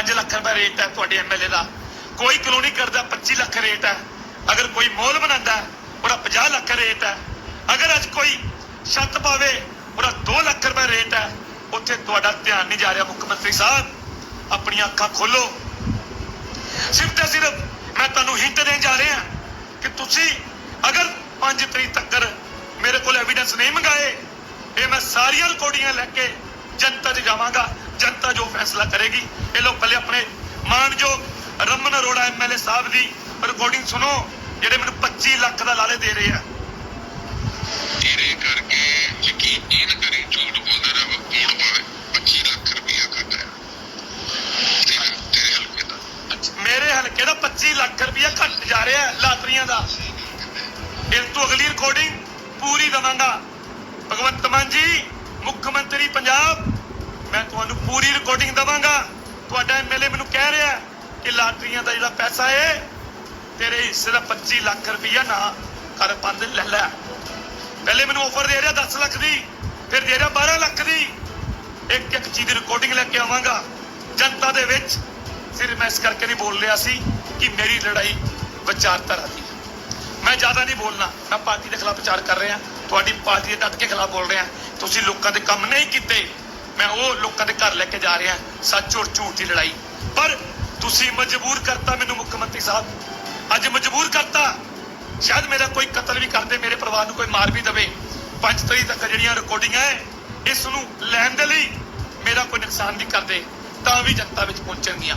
5 ਲੱਖ ਰੁਪਏ ਰੇਟ ਹੈ ਤੁਹਾਡੇ ਐਮਐਲਏ ਦਾ। ਕੋਈ ਕਲੋਨੀ ਕਰਦਾ 25 ਲੱਖ ਰੇਟ ਹੈ। ਅਗਰ ਕੋਈ ਮੋਲ ਬਣਾਉਂਦਾ ਉਹਦਾ 50 ਲੱਖ ਰੇਟ ਹੈ। ਅਗਰ ਅੱਜ ਕੋਈ ਛੱਤ ਪਾਵੇ, ਉਹਦਾ 2 ਲੱਖ ਰੁਪਏ ਰੇਟ ਹੈ। ਉੱਥੇ ਤੁਹਾਡਾ ਧਿਆਨ ਨਹੀਂ ਜਾ ਰਿਹਾ, ਮੁੱਖ ਮੰਤਰੀ ਸਾਹਿਬ। ਆਪਣੀਆਂ ਅੱਖਾਂ ਖੋਲੋ। ਸਿਰਫ ਤੇ ਸਿਰਫ ਮੈਂ ਤੁਹਾਨੂੰ ਹਿੰਟ ਦੇਣ ਜਾ ਰਿਹਾ ਕਿ ਤੁਸੀਂ ਅਗਰ 5 ਤਰੀਕ ਤੱਕ ਮੇਰੇ ਕੋਲ ਐਵੀਡੈਂਸ ਨਹੀਂ ਮੰਗਾਏ, ਇਹ ਮੈਂ ਸਾਰੀਆਂ ਰਿਕਾਰਡਿੰਗਾਂ ਲੈ ਕੇ ਜਨਤਾ 'ਚ ਜਾਵਾਂਗਾ। ਜਨਤਾ ਜੋ ਫੈਸਲਾ ਕਰੇਗੀ ਇਹ ਲੋ ਪਹਿਲੇ ਆਪਣੇ ਮਾਨਯੋਗ ਰਮਨ ਅਰੋੜਾ ਐਮਐਲਏ ਸਾਹਿਬ ਦੀ ਰਿਕਾਰਡਿੰਗ ਸੁਣੋ ਜਿਹੜੇ ਮੈਨੂੰ 25 ਲੱਖ ਦਾ ਲਾਲੇ ਦੇ ਰਹੇ ਆ। ਤੇਰੇ ਕਰਕੇ ਯਕੀਨ ਨਾ ਕਰੀ ਝੂਠ ਬੋਲਦਾ ਰਿਹਾ ਕੌਣ ਪਾਵੇ 25 ਲੱਖ ਰੁਪਇਆ ਘੱਟ ਤੇਰੇ ਹਲਕੇ ਦਾ। ਮੇਰੇ ਹਲਕੇ ਦਾ 25 ਲੱਖ ਰੁਪਇਆ ਘੱਟ ਜਾ ਰਿਹਾ ਹੈ ਲਾਟਰੀਆਂ ਦਾ। ਇਸ ਤੋਂ ਅਗਲੀ ਰਿਕਾਰਡਿੰਗ ਪੂਰੀ ਦਵਾਂਗਾ। ਭਗਵੰਤ ਮਾਨ ਜੀ ਮੁੱਖ ਮੰਤਰੀ ਪੰਜਾਬ ਮੈਂ ਤੁਹਾਨੂੰ ਪੂਰੀ ਰਿਕਾਰਡਿੰਗ ਦਵਾਂਗਾ। ਤੁਹਾਡਾ ਐਮਐਲਏ ਮੈਨੂੰ ਕਹਿ ਰਿਹਾ ਕਿ ਲਾਟਰੀਆਂ ਦਾ ਜਿਹੜਾ ਪੈਸਾ ਹੈ ਤੇਰੇ ਹਿੱਸੇ ਦਾ 25 ਲੱਖ ਰੁਪਈਆ ਨਾ ਕਰ ਬੰਦ, ਲੈ ਲੈ। ਪਹਿਲੇ ਮੈਨੂੰ ਆਫਰ ਦੇ ਰਿਹਾ 10 ਲੱਖ ਦੀ, ਫਿਰ ਦੇ ਰਿਹਾ 12 ਲੱਖ ਦੀ। ਇੱਕ ਇੱਕ ਚੀਜ਼ ਦੀ ਰਿਕਾਰਡਿੰਗ ਲੈ ਕੇ ਆਵਾਂਗਾ। ਜਨਤਾ ਦੇ ਵਿੱਚ ਸਿਰ ਮੈਂ ਇਸ ਕਰਕੇ ਨਹੀਂ ਬੋਲ ਰਿਹਾ ਸੀ ਕਿ ਮੇਰੀ ਲੜਾਈ ਵਿਚਾਰਧਾਰਾ ਦੀ ਮੈਂ ਜ਼ਿਆਦਾ ਨਹੀਂ ਬੋਲਣਾ, ਮੈਂ ਪਾਰਟੀ ਦੇ ਖਿਲਾਫ ਵਿਚਾਰ ਕਰ ਰਿਹਾ। ਤੁਹਾਡੀ ਪਾਰਟੀ ਦੇ ਡਟ ਕੇ ਖਿਲਾਫ ਬੋਲ ਰਿਹਾ। ਤੁਸੀਂ ਲੋਕਾਂ ਦੇ ਕੰਮ ਨਹੀਂ ਕੀਤੇ। ਮੈਂ ਉਹ ਲੋਕਾਂ ਦੇ ਘਰ ਲੈ ਕੇ ਜਾ ਰਿਹਾ, ਸੱਚ ਔਰ ਝੂਠ ਦੀ ਲੜਾਈ। ਪਰ ਤੁਸੀਂ ਮਜਬੂਰ ਕਰਤਾ ਮੈਨੂੰ ਮੁੱਖ ਮੰਤਰੀ ਸਾਹਿਬ। ਅੱਜ ਮਜਬੂਰ ਕਰਤਾ, ਸ਼ਾਇਦ ਮੇਰਾ ਕੋਈ ਕਤਲ ਵੀ ਕਰ ਦੇ, ਮੇਰੇ ਪਰਿਵਾਰ ਨੂੰ ਕੋਈ ਮਾਰ ਵੀ ਦਵੇ। ਪੰਜ ਤਰੀਕ ਤੱਕ ਜਿਹੜੀਆਂ ਰਿਕਾਰਡਿੰਗਾਂ ਹੈ ਇਸ ਨੂੰ ਲੈਣ ਦੇ ਲਈ ਮੇਰਾ ਕੋਈ ਨੁਕਸਾਨ ਵੀ ਕਰ ਦੇ, ਤਾਂ ਵੀ ਜਨਤਾ ਵਿੱਚ ਪਹੁੰਚਣਗੀਆਂ।